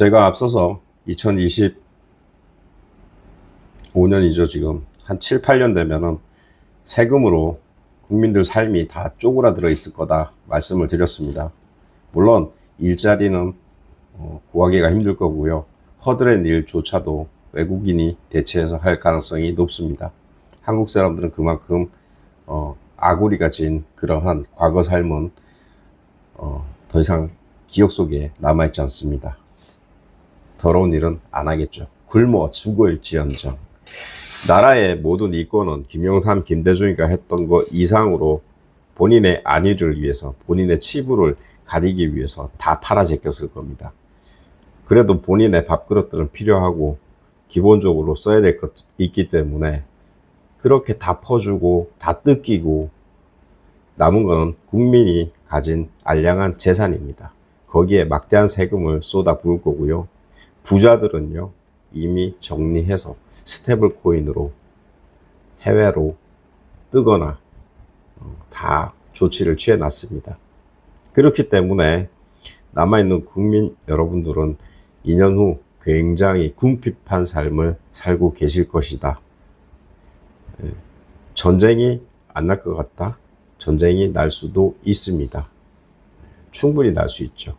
제가 앞서서 2025년이죠, 지금. 한 7, 8년 되면은 세금으로 국민들 삶이 다 쪼그라들어 있을 거다 말씀을 드렸습니다. 물론 일자리는 어, 구하기가 힘들 거고요. 허드렛 일조차도 외국인이 대체해서 할 가능성이 높습니다. 한국 사람들은 그만큼 어, 아구리가 진 그러한 과거 삶은 어, 더 이상 기억 속에 남아있지 않습니다. 더러운 일은 안 하겠죠. 굶어 죽을지언정. 나라의 모든 이권은 김영삼, 김대중이가 했던 것 이상으로 본인의 안위를 위해서, 본인의 치부를 가리기 위해서 다 팔아 제꼈을 겁니다. 그래도 본인의 밥그릇들은 필요하고 기본적으로 써야 될 것 있기 때문에 그렇게 다 퍼주고 다 뜯기고 남은 거는 국민이 가진 알량한 재산입니다. 거기에 막대한 세금을 쏟아 부을 거고요. 부자들은요, 이미 정리해서 스테블 코인으로 해외로 뜨거나 어, 다 조치를 취해 놨습니다. 그렇기 때문에 남아있는 국민 여러분들은 2년 후 굉장히 궁핍한 삶을 살고 계실 것이다. 예, 전쟁이 안 날 것 같다. 전쟁이 날 수도 있습니다. 충분히 날 수 있죠.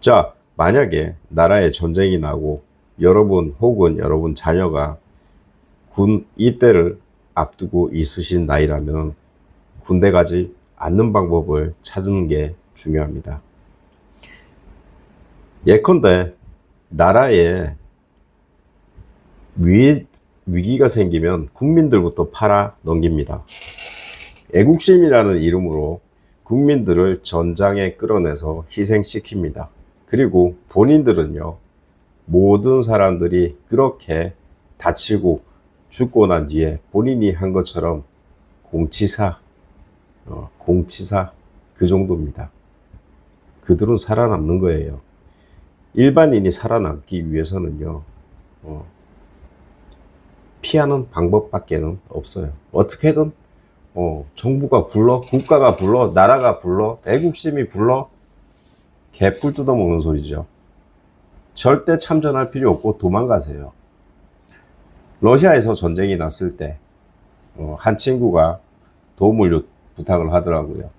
자, 만약에 나라에 전쟁이 나고 여러분 혹은 여러분 자녀가 군 입대를 앞두고 있으신 나이라면 군대 가지 않는 방법을 찾는 게 중요합니다. 예컨대 나라에 위, 위기가 생기면 국민들부터 팔아 넘깁니다. 애국심이라는 이름으로 국민들을 전장에 끌어내서 희생시킵니다. 그리고 본인들은요, 모든 사람들이 그렇게 다치고 죽고 난 뒤에 본인이 한 것처럼 공치사, 어, 공치사 그 정도입니다. 그들은 살아남는 거예요. 일반인이 살아남기 위해서는요, 어, 피하는 방법밖에는 없어요. 어떻게든 어, 정부가 불러, 국가가 불러, 나라가 불러, 애국심이 불러, 개뿔 뜯어먹는 소리죠. 절대 참전할 필요 없고 도망가세요. 러시아에서 전쟁이 났을 때, 어, 한 친구가 도움을 요- 부탁을 하더라고요.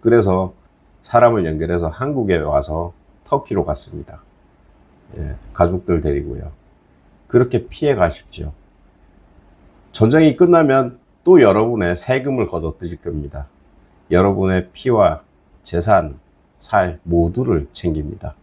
그래서 사람을 연결해서 한국에 와서 터키로 갔습니다. 예, 가족들 데리고요. 그렇게 피해 가십시오. 전쟁이 끝나면 또 여러분의 세금을 걷어 드릴 겁니다. 여러분의 피와 재산, 살 모두를 챙깁니다.